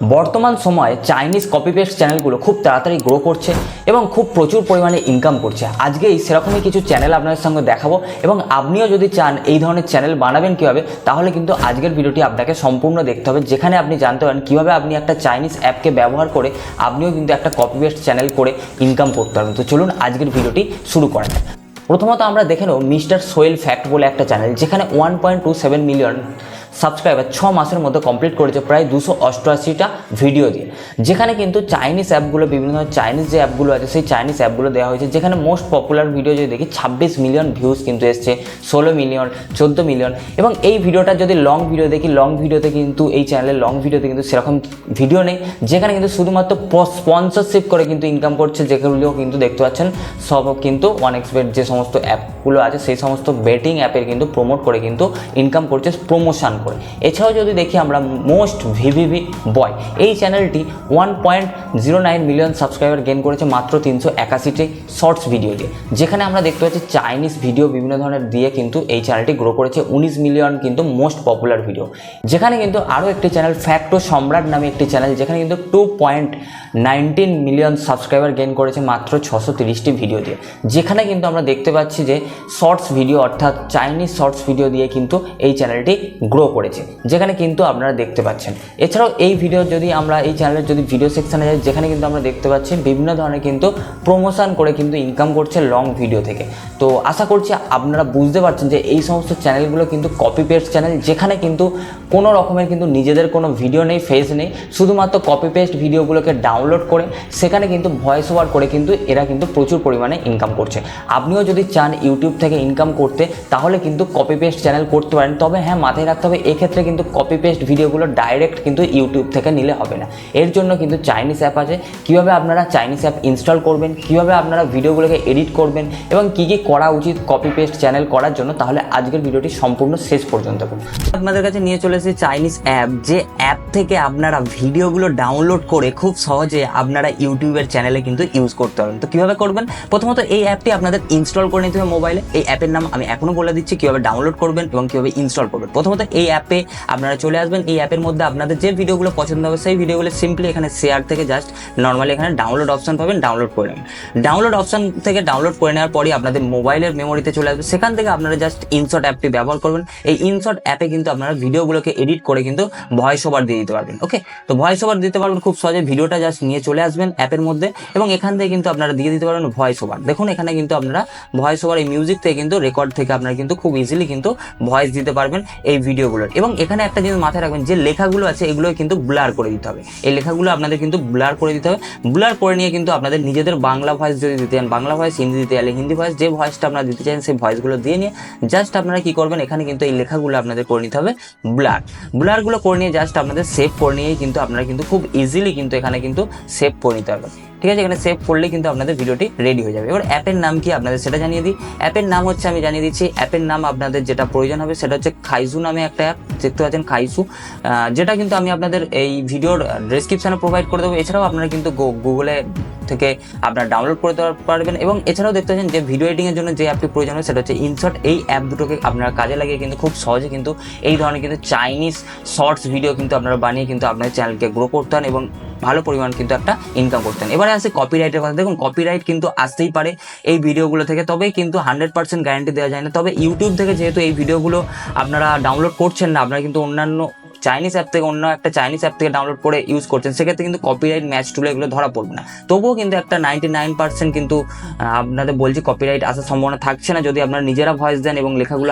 বর্তমান সময়ে Chinese copy paste চ্যানেলগুলো খুব তাড়াতাড়ি গ্রো করছে এবং খুব প্রচুর পরিমাণে ইনকাম করছে। আজকেই সেরকমই কিছু চ্যানেল আপনাদের সঙ্গে দেখাবো এবং আপনিও যদি চান এই ধরনের চ্যানেল বানাবেন কীভাবে, তাহলে কিন্তু আজকের ভিডিওটি আপনাকে সম্পূর্ণ দেখতে হবে। যেখানে আপনি জানতে পারেন কীভাবে আপনি একটা চাইনিজ অ্যাপকে ব্যবহার করে আপনিও কিন্তু একটা কপি পেস্ট চ্যানেল করে ইনকাম করতে পারবেন। তো চলুন আজকের ভিডিওটি শুরু করা যাক। প্রথমত আমরা দেখে নেব মিস্টার সোয়েল ফ্যাক্ট বলে একটা চ্যানেল যেখানে one point two seven million subscriber ছ মাসের মধ্যে কমপ্লিট করেছে প্রায় দুশো অষ্টআশিটা ভিডিও দিয়ে। যেখানে কিন্তু চাইনিজ অ্যাপগুলো বিভিন্ন ধরনের চাইনিজ যে অ্যাপগুলো আছে, সেই চাইনিজ অ্যাপগুলো দেওয়া হয়েছে, যেখানে মোস্ট পপুলার ভিডিও যদি দেখি, ছাব্বিশ মিলিয়ন ভিউজ কিন্তু এসছে, ষোলো মিলিয়ন চোদ্দ মিলিয়ন এবং এই ভিডিওটা যদি লং ভিডিও দেখি লং ভিডিওতে কিন্তু, এই চ্যানেলের লং ভিডিওতে কিন্তু সেরকম ভিডিও নেই, যেখানে কিন্তু শুধুমাত্র স্পন্সরশিপ করে কিন্তু ইনকাম করছে, যেগুলো কিন্তু দেখতে পাচ্ছেন। সব কিন্তু ওয়ান এক্সপেট যে সমস্ত অ্যাপগুলো আছে, সেই সমস্ত বেটিং অ্যাপের কিন্তু প্রমোট করে কিন্তু ইনকাম করছে প্রমোশন করে। এছাড়াও যদি দেখি আমরা মোস্ট ভিভিভি বয় এই চ্যানেলটি one point zero nine million subscriber gain করেছে মাত্র তিনশো একাশিটি শর্টস ভিডিও দিয়ে যেখানে আমরা দেখতে পাচ্ছি চাইনিজ ভিডিও বিভিন্ন ধরনের দিয়ে কিন্তু এই চ্যানেলটি গ্রো করেছে, উনিশ মিলিয়ন কিন্তু মোস্ট পপুলার ভিডিও যেখানে কিন্তু আরও একটি চ্যানেল ফ্যাক্টো সম্রাট নামে একটি চ্যানেল যেখানে কিন্তু two point nineteen million subscriber gain করেছে মাত্র ছশো তিরিশটি ভিডিও দিয়ে যেখানে কিন্তু আমরা দেখতে পাচ্ছি যে শর্টস ভিডিও অর্থাৎ চাইনিজ শর্টস ভিডিও দিয়ে কিন্তু এই চ্যানেলটি গ্রো করেছে, যেখানে কিন্তু আপনারা দেখতে পাচ্ছেন। এছাড়াও এই ভিডিও যদি আমরা, এই চ্যানেলের যদি ভিডিও সেকশানে যাই, যেখানে কিন্তু আমরা দেখতে পাচ্ছি বিভিন্ন ধরনের কিন্তু প্রমোশন করে কিন্তু ইনকাম করছে লং ভিডিও থেকে। তো আশা করছি আপনারা বুঝতে পারছেন যে এই সমস্ত চ্যানেলগুলো কিন্তু কপি পেস্ট চ্যানেল যেখানে কিন্তু কোনো রকমের কিন্তু নিজেদের কোনো ভিডিও নেই ফেস নেই, শুধুমাত্র কপি পেস্ট ভিডিওগুলোকে ডাউনলোড করে, সেখানে কিন্তু ভয়েস ওভার করে কিন্তু এরা কিন্তু প্রচুর পরিমাণে ইনকাম করছে। আপনিও যদি চান ইউটিউব থেকে ইনকাম করতে, তাহলে কিন্তু কপি পেস্ট চ্যানেল করতে পারেন। তবে হ্যাঁ মাথায় রাখতে হবে এক্ষেত্রে কিন্তু কপি পেস্ট ভিডিওগুলো ডাইরেক্ট কিন্তু ইউটিউব থেকে নিলে হবে না। এর জন্য কিন্তু চাইনিজ অ্যাপ আছে। কীভাবে আপনারা চাইনিজ অ্যাপ ইনস্টল করবেন, কীভাবে আপনারা ভিডিওগুলোকে এডিট করবেন এবং কী কী করা উচিত কপি পেস্ট চ্যানেল করার জন্য, তাহলে আজকের ভিডিওটি সম্পূর্ণ শেষ পর্যন্ত করুন। আপনাদের কাছে নিয়ে চলে এসেছে চাইনিজ অ্যাপ যে অ্যাপ থেকে আপনারা ভিডিওগুলো ডাউনলোড করে খুব সহজে আপনারা ইউটিউবের চ্যানেলে কিন্তু ইউজ করতে পারবেন। তো কীভাবে করবেন? প্রথমত এই অ্যাপটি আপনাদের ইনস্টল করে নিতে হবে মোবাইলে এই অ্যাপের নাম আমি এখনও বলে দিচ্ছি, কীভাবে ডাউনলোড করবেন এবং কীভাবে ইনস্টল করবেন। প্রথমত এই অ্যাপে আপনারা চলে আসবেন। এই অ্যাপের মধ্যে আপনাদের যে ভিডিওগুলো পছন্দ হবে, সেই ভিডিওগুলো সিম্পলি এখানে শেয়ার থেকে জাস্ট নর্মালি এখানে ডাউনলোড অপশন পাবেন ডাউনলোড করে নেবেন। ডাউনলোড অপশন থেকে ডাউনলোড করে নেওয়ার পরই আপনাদের মোবাইলের মেমোরিতে চলে আসবে। সেখান থেকে আপনারা জাস্ট ইনশট অ্যাপটি ব্যবহার করবেন। এই ইনশট অ্যাপে কিন্তু আপনারা ভিডিওগুলোকে এডিট করে কিন্তু ভয়েস ওভার দিয়ে দিতে পারবেন ওকে তো ভয়েস ওভার দিতে পারবেন, খুব সহজে ভিডিওটা জাস্ট নিয়ে চলে আসবেন অ্যাপের মধ্যে এবং এখান থেকে কিন্তু আপনারা দিয়ে দিতে পারবেন ভয়েস ওভার দেখুন, এখানে কিন্তু আপনারা ভয়েস ওভার এই মিউজিক থেকে কিন্তু রেকর্ড থেকে আপনারা কিন্তু খুব ইজিলি কিন্তু ভয়েস দিতে পারবেন এই ভিডিওগুলোর এবং এখানে একটা জিনিস মাথায় রাখবেন, যে লেখাগুলো আছে এগুলো কিন্তু ব্লার করে দিতে হবে। এই লেখাগুলো আপনাদের কিন্তু ব্লার করে দিতে হবে। ব্লার করে নিয়ে কিন্তু আপনাদের নিজেদের বাংলা ভয়েস যদি দিতে চান, বাংলা ভয়েস হিন্দি দিতে চাইলে হিন্দি ভয়েস যে ভয়েসটা আপনারা দিতে চান, সেই ভয়েসগুলো দিয়ে নিয়ে জাস্ট আপনারা কি করবেন, এখানে কিন্তু এই লেখাগুলো আপনাদের করে নিতে হবে ব্লার ব্লারগুলো করে নিয়ে জাস্ট আপনাদের সেভ করে নিয়েই কিন্তু আপনারা কিন্তু খুব ইজিলি কিন্তু এখানে কিন্তু সেভ করে নিতে পারবেন। ঠিক আছে? এখানে সেভ করলে কিন্তু আপনাদের ভিডিওটি রেডি হয়ে যাবে। এবার অ্যাপের নাম কি? আপনাদের সেটা জানিয়ে দিই। অ্যাপের নাম হচ্ছে, আমি জানিয়ে দিচ্ছি অ্যাপের নাম আপনাদের যেটা প্রয়োজন হবে, সেটা হচ্ছে খাইজু নামে একটা অ্যাপ দেখতে পাচ্ছেন খাইসু যেটা কিন্তু আমি আপনাদের এই ভিডিওর ডিসক্রিপশানে প্রোভাইড করে দেবো। এছাড়াও আপনারা কিন্তু গুগলে থেকে আপনারা ডাউনলোড করে করতে পারবেন এবং এছাড়াও দেখতে পাচ্ছেন যে ভিডিও এডিংয়ের জন্য যে অ্যাপটি প্রয়োজন হয়, সেটা হচ্ছে ইনশর্ট এই অ্যাপ দুটোকে আপনারা কাজে লাগিয়ে কিন্তু খুব সহজে কিন্তু এই ধরনের কিন্তু চাইনিজ শর্টস ভিডিও কিন্তু আপনারা বানিয়ে কিন্তু আপনার চ্যানেলকে গ্রো করতে হন এবং ভালো পরিমাণ কিন্তু একটা ইনকাম করতেন। এবারে আসে কপিরাইটের কথা। দেখুন কপিরাইট কিন্তু আসতেই পারে এই ভিডিওগুলো থেকে তবে কিন্তু হান্ড্রেড পার্সেন্ট গ্যারান্টি দেওয়া যায় না। তবে ইউটিউব থেকে যেহেতু এই ভিডিওগুলো আপনারা ডাউনলোড করছেন না, আপনারা কিন্তু অন্যান্য চাইনিজ অ্যাপ থেকে, অন্য একটা চাইনিজ অ্যাপ থেকে ডাউনলোড করে ইউজ করছেন, সেক্ষেত্রে কিন্তু কপিরাইট ম্যাচ টুলে এগুলো ধরা পড়বে না। তবুও কিন্তু একটা নাইনটি নাইন পার্সেন্ট কিন্তু আপনাদের বলছি কপিরাইট আসার সম্ভাবনা থাকছে না। যদি আপনারা নিজেরা ভয়েস দেন এবং লেখাগুলো